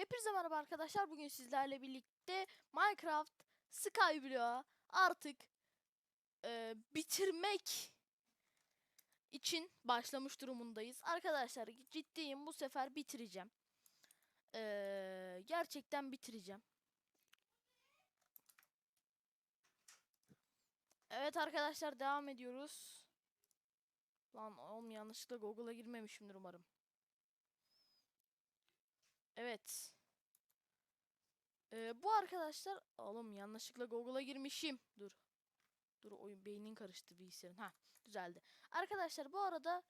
Hepinize merhaba arkadaşlar. Bugün sizlerle birlikte Minecraft Skyblock'u artık e, bitirmek için başlamış durumundayız. Arkadaşlar ciddiyim bu sefer bitireceğim. E, gerçekten bitireceğim. Evet arkadaşlar devam ediyoruz. Lan oğlum yanlışlıkla Google'a girmemişimdir umarım. Evet. Ee, bu arkadaşlar oğlum yanlışlıkla Google'a girmişim. Dur. Dur oyun beynin karıştı bilgisayarın. Ha düzeldi. Arkadaşlar bu arada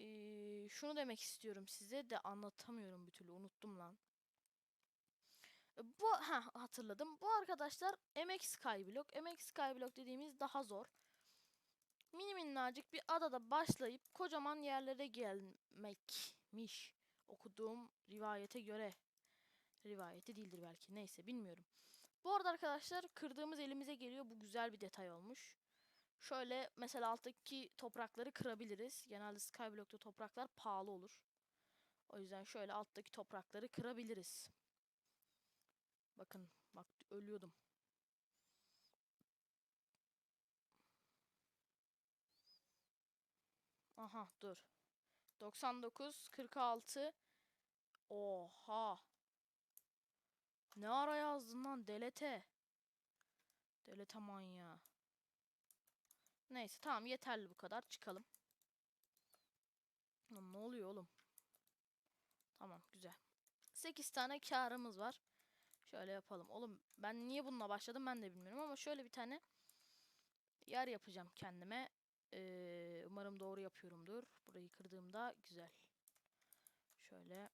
ee, şunu demek istiyorum size de anlatamıyorum bir türlü unuttum lan. Bu ha hatırladım. Bu arkadaşlar MX Skyblock. MX Skyblock dediğimiz daha zor. Mini minnacık bir adada başlayıp kocaman yerlere gelmekmiş okuduğum rivayete göre rivayeti değildir belki neyse bilmiyorum. Bu arada arkadaşlar kırdığımız elimize geliyor bu güzel bir detay olmuş. Şöyle mesela alttaki toprakları kırabiliriz. Genelde Skyblock'ta topraklar pahalı olur. O yüzden şöyle alttaki toprakları kırabiliriz. Bakın bak ölüyordum. Aha dur. 99, 46. Oha. Ne ara yazdın lan delete. Delete manyağı. Neyse tamam yeterli bu kadar çıkalım. Lan ne oluyor oğlum? Tamam güzel. 8 tane karımız var. Şöyle yapalım. Oğlum ben niye bununla başladım ben de bilmiyorum ama şöyle bir tane yer yapacağım kendime. Ee, umarım doğru yapıyorumdur. Burayı kırdığımda güzel. Şöyle.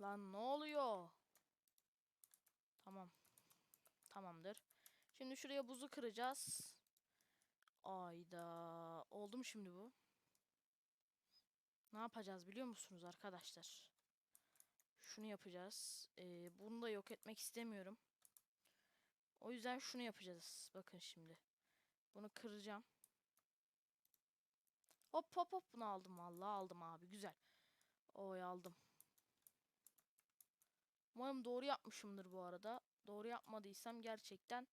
Lan ne oluyor? Tamam. Tamamdır. Şimdi şuraya buzu kıracağız. Ayda. Oldu mu şimdi bu? Ne yapacağız biliyor musunuz arkadaşlar? Şunu yapacağız. Ee, bunu da yok etmek istemiyorum. O yüzden şunu yapacağız. Bakın şimdi. Bunu kıracağım. Hop hop hop bunu aldım vallahi aldım abi güzel. Oy aldım. Umarım doğru yapmışımdır bu arada. Doğru yapmadıysam gerçekten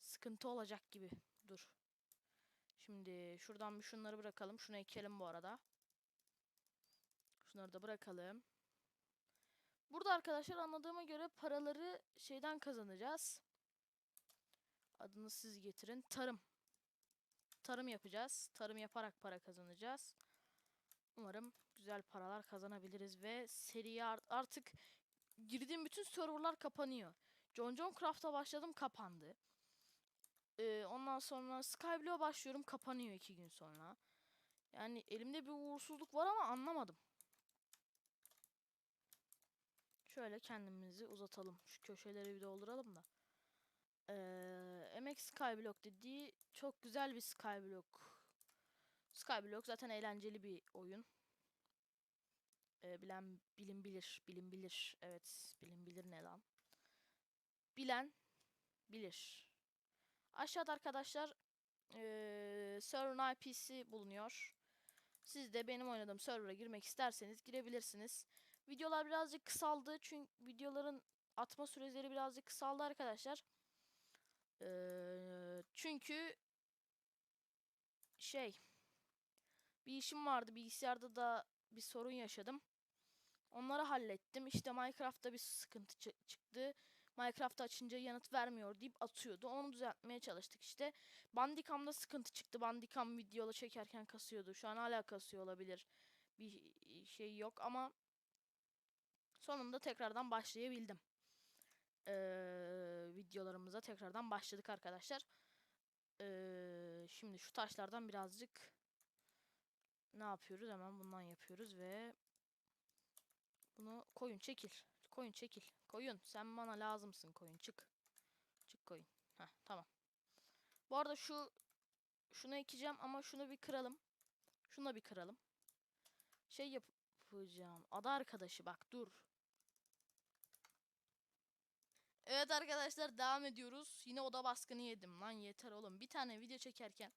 sıkıntı olacak gibi. Dur. Şimdi şuradan bir şunları bırakalım. Şunu ekelim bu arada. Şunları da bırakalım. Burada arkadaşlar anladığıma göre paraları şeyden kazanacağız. Adını siz getirin. Tarım tarım yapacağız. Tarım yaparak para kazanacağız. Umarım güzel paralar kazanabiliriz ve seriye artık girdiğim bütün serverlar kapanıyor. John John Craft'a başladım kapandı. Ee, ondan sonra Skyblock'a başlıyorum kapanıyor iki gün sonra. Yani elimde bir uğursuzluk var ama anlamadım. Şöyle kendimizi uzatalım. Şu köşeleri bir dolduralım da. Ee, MX Skyblock dediği çok güzel bir Skyblock. Skyblock zaten eğlenceli bir oyun. Ee, bilen bilim bilir, bilim bilir. Evet, bilim bilir ne lan? Bilen bilir. Aşağıda arkadaşlar ee, server'ın IP'si bulunuyor. Siz de benim oynadığım server'a girmek isterseniz girebilirsiniz. Videolar birazcık kısaldı çünkü videoların atma süreleri birazcık kısaldı arkadaşlar. Çünkü şey bir işim vardı bilgisayarda da bir sorun yaşadım. Onları hallettim. İşte Minecraft'ta bir sıkıntı çı- çıktı. Minecraft'ı açınca yanıt vermiyor deyip atıyordu. Onu düzeltmeye çalıştık işte. Bandicam'da sıkıntı çıktı. Bandicam videola çekerken kasıyordu. Şu an hala kasıyor olabilir. Bir şey yok ama sonunda tekrardan başlayabildim eee, videolarımıza tekrardan başladık arkadaşlar. Eee, şimdi şu taşlardan birazcık ne yapıyoruz? Hemen bundan yapıyoruz ve bunu koyun çekil. Koyun çekil. Koyun sen bana lazımsın koyun çık. Çık koyun. Heh, tamam. Bu arada şu şunu ekeceğim ama şunu bir kıralım. Şunu da bir kıralım. Şey yapacağım. Ada arkadaşı bak dur. Evet arkadaşlar devam ediyoruz. Yine oda baskını yedim lan yeter oğlum. Bir tane video çekerken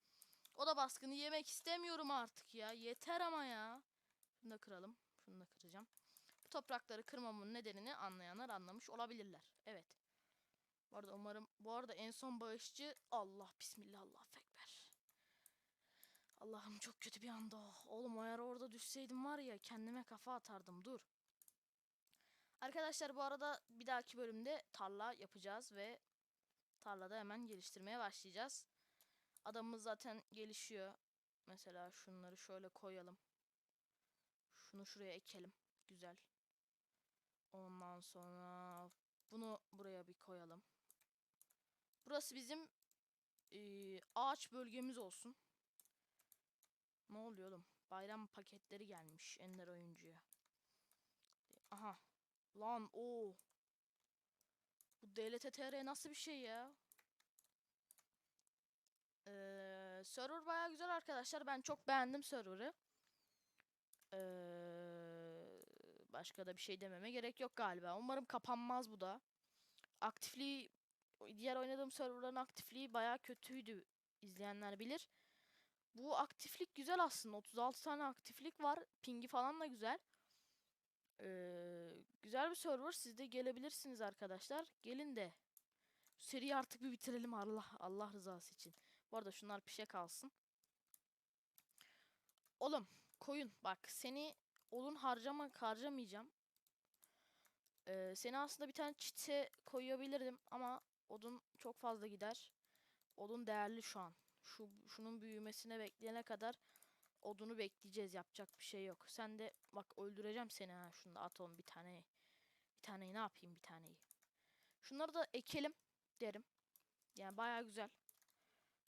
oda baskını yemek istemiyorum artık ya. Yeter ama ya. Şunu da kıralım. Şunu da kıracağım. toprakları kırmamın nedenini anlayanlar anlamış olabilirler. Evet. Bu arada umarım bu arada en son bağışçı Allah bismillah Allah ekber. Allah'ım çok kötü bir anda. Oğlum eğer orada düşseydim var ya kendime kafa atardım. Dur. Arkadaşlar bu arada bir dahaki bölümde tarla yapacağız ve tarlada hemen geliştirmeye başlayacağız. Adamımız zaten gelişiyor. Mesela şunları şöyle koyalım. Şunu şuraya ekelim. Güzel. Ondan sonra bunu buraya bir koyalım. Burası bizim eee, ağaç bölgemiz olsun. Ne oluyor oğlum? Bayram paketleri gelmiş Ender oyuncuya. Aha. Lan o. Bu DLTTR nasıl bir şey ya? Ee, server baya güzel arkadaşlar. Ben çok beğendim server'ı. Ee, başka da bir şey dememe gerek yok galiba. Umarım kapanmaz bu da. Aktifliği diğer oynadığım serverların aktifliği baya kötüydü. İzleyenler bilir. Bu aktiflik güzel aslında. 36 tane aktiflik var. Pingi falan da güzel. Ee, güzel bir server. Siz de gelebilirsiniz arkadaşlar. Gelin de seriyi artık bir bitirelim Allah Allah rızası için. Bu arada şunlar pişe kalsın. Oğlum koyun bak seni odun harcamak harcamayacağım. Ee, seni aslında bir tane çite koyabilirdim ama odun çok fazla gider. Odun değerli şu an. Şu şunun büyümesine bekleyene kadar odunu bekleyeceğiz. Yapacak bir şey yok. Sen de bak öldüreceğim seni ha. Şunu da atalım bir tane. Bir taneyi ne yapayım bir taneyi. Şunları da ekelim derim. Yani baya güzel.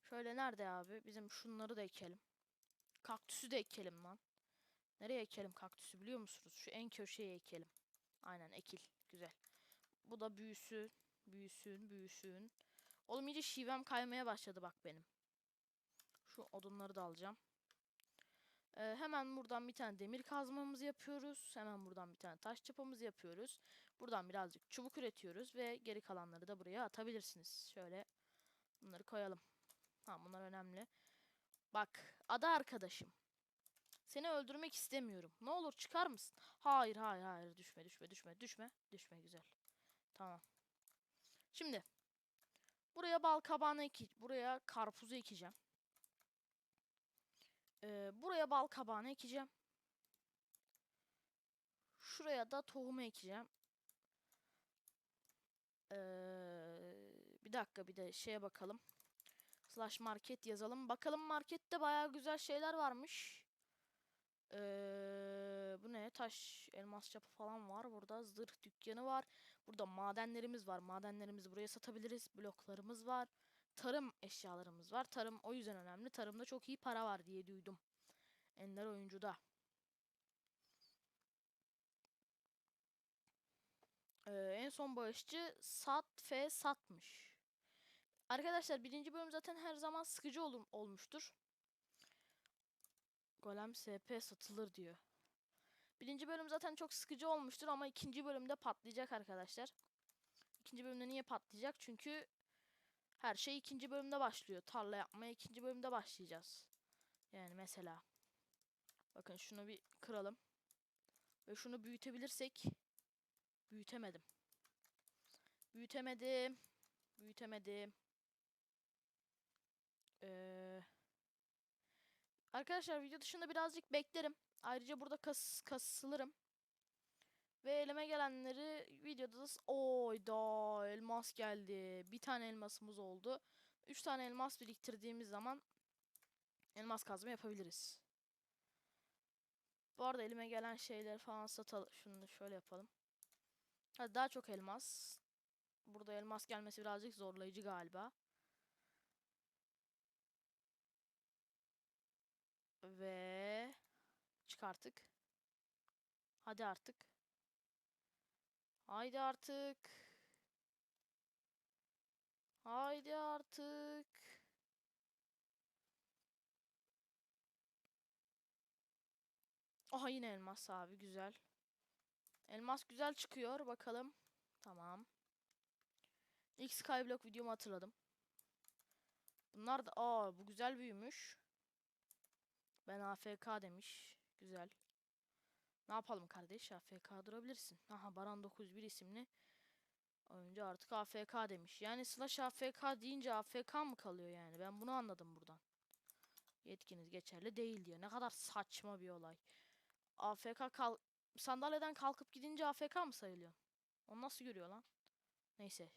Şöyle nerede abi? Bizim şunları da ekelim. Kaktüsü de ekelim lan. Nereye ekelim kaktüsü biliyor musunuz? Şu en köşeye ekelim. Aynen ekil. Güzel. Bu da büyüsün. Büyüsün, büyüsün. Oğlum iyice şivem kaymaya başladı bak benim. Şu odunları da alacağım. Ee, hemen buradan bir tane demir kazmamızı yapıyoruz. Hemen buradan bir tane taş çapamızı yapıyoruz. Buradan birazcık çubuk üretiyoruz ve geri kalanları da buraya atabilirsiniz. Şöyle bunları koyalım. Ha bunlar önemli. Bak ada arkadaşım. Seni öldürmek istemiyorum. Ne olur çıkar mısın? Hayır hayır hayır düşme düşme düşme düşme. Düşme güzel. Tamam. Şimdi buraya bal kabağını buraya karpuzu ekeceğim. Ee, buraya bal kabağını ekeceğim. Şuraya da tohumu ekeceğim. Ee, bir dakika bir de şeye bakalım. Slash market yazalım. Bakalım markette bayağı güzel şeyler varmış. Ee, bu ne? Taş, elmas çapı falan var. Burada zırh dükkanı var. Burada madenlerimiz var. Madenlerimizi buraya satabiliriz. Bloklarımız var. Tarım eşyalarımız var. Tarım o yüzden önemli. Tarımda çok iyi para var diye duydum. Ender oyuncuda. Ee, en son bağışçı Sat F satmış. Arkadaşlar birinci bölüm zaten her zaman sıkıcı ol olmuştur. Golem SP satılır diyor. Birinci bölüm zaten çok sıkıcı olmuştur ama ikinci bölümde patlayacak arkadaşlar. İkinci bölümde niye patlayacak? Çünkü her şey ikinci bölümde başlıyor. Tarla yapmaya ikinci bölümde başlayacağız. Yani mesela. Bakın şunu bir kıralım. Ve şunu büyütebilirsek. Büyütemedim. Büyütemedim. Büyütemedim. Ee, arkadaşlar video dışında birazcık beklerim. Ayrıca burada kas kasılırım. Ve elime gelenleri videoda da oyda elmas geldi. Bir tane elmasımız oldu. Üç tane elmas biriktirdiğimiz zaman elmas kazma yapabiliriz. Bu arada elime gelen şeyler falan satalım. Şunu da şöyle yapalım. Hadi daha çok elmas. Burada elmas gelmesi birazcık zorlayıcı galiba. Ve çık artık. Hadi artık. Haydi artık. Haydi artık. Aha yine elmas abi güzel. Elmas güzel çıkıyor bakalım. Tamam. İlk Skyblock videomu hatırladım. Bunlar da aa bu güzel büyümüş. Ben AFK demiş. Güzel. Ne yapalım kardeş? AFK durabilirsin. Aha Baran 91 isimli oyuncu artık AFK demiş. Yani slash AFK deyince AFK mı kalıyor yani? Ben bunu anladım buradan. Yetkiniz geçerli değil diyor. Ne kadar saçma bir olay. AFK kal sandalyeden kalkıp gidince AFK mı sayılıyor? Onu nasıl görüyor lan? Neyse.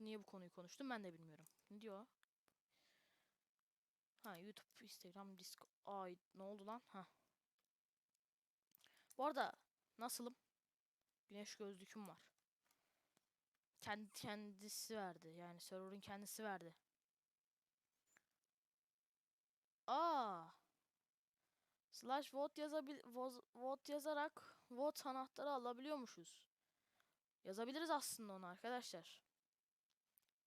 Niye bu konuyu konuştum ben de bilmiyorum. Ne diyor? Ha YouTube, Instagram, Discord. Ay ne oldu lan? Ha. Bu arada nasılım? Güneş gözlüküm var. Kendi kendisi verdi. Yani server'ın kendisi verdi. Aa. Slash vote yazabil voz- vote yazarak vote anahtarı alabiliyormuşuz. Yazabiliriz aslında onu arkadaşlar.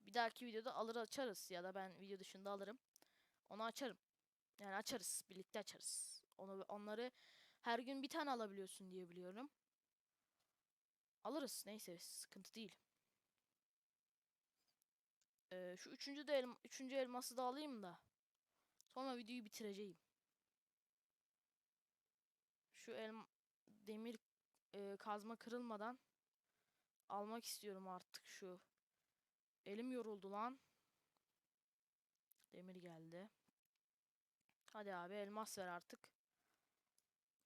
Bir dahaki videoda alır açarız ya da ben video dışında alırım. Onu açarım. Yani açarız, birlikte açarız. Onu onları her gün bir tane alabiliyorsun diye biliyorum. Alırız. Neyse sıkıntı değil. Ee, şu üçüncü de elma, üçüncü elması da alayım da. Sonra videoyu bitireceğim. Şu elm demir e, kazma kırılmadan almak istiyorum artık şu. Elim yoruldu lan. Demir geldi. Hadi abi elmas ver artık.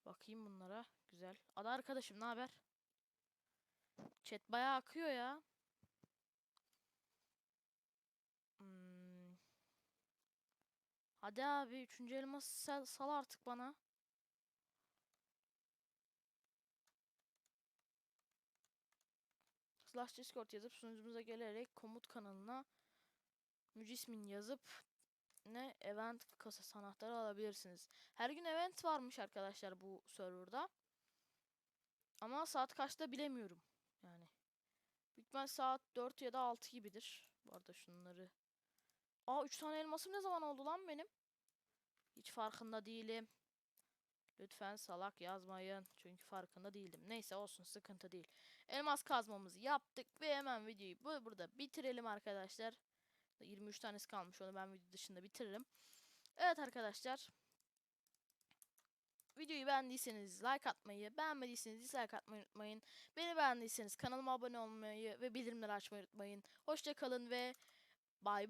Bakayım bunlara. Güzel. Ada arkadaşım ne haber? Chat bayağı akıyor ya. Hmm. Hadi abi üçüncü elması sal, sal artık bana. Slash Discord yazıp sunucumuza gelerek komut kanalına mücismin yazıp ne event kasası anahtarı alabilirsiniz. Her gün event varmış arkadaşlar bu serverda. Ama saat kaçta bilemiyorum. Yani. İhtimal saat 4 ya da 6 gibidir. Bu arada şunları. Aa 3 tane elmasım ne zaman oldu lan benim? Hiç farkında değilim. Lütfen salak yazmayın. Çünkü farkında değildim. Neyse olsun sıkıntı değil. Elmas kazmamızı yaptık ve hemen videoyu bu burada bitirelim arkadaşlar. 23 tanesi kalmış onu ben video dışında bitiririm. Evet arkadaşlar. Videoyu beğendiyseniz like atmayı, beğenmediyseniz dislike atmayı unutmayın. Beni beğendiyseniz kanalıma abone olmayı ve bildirimleri açmayı unutmayın. Hoşça kalın ve bay bay.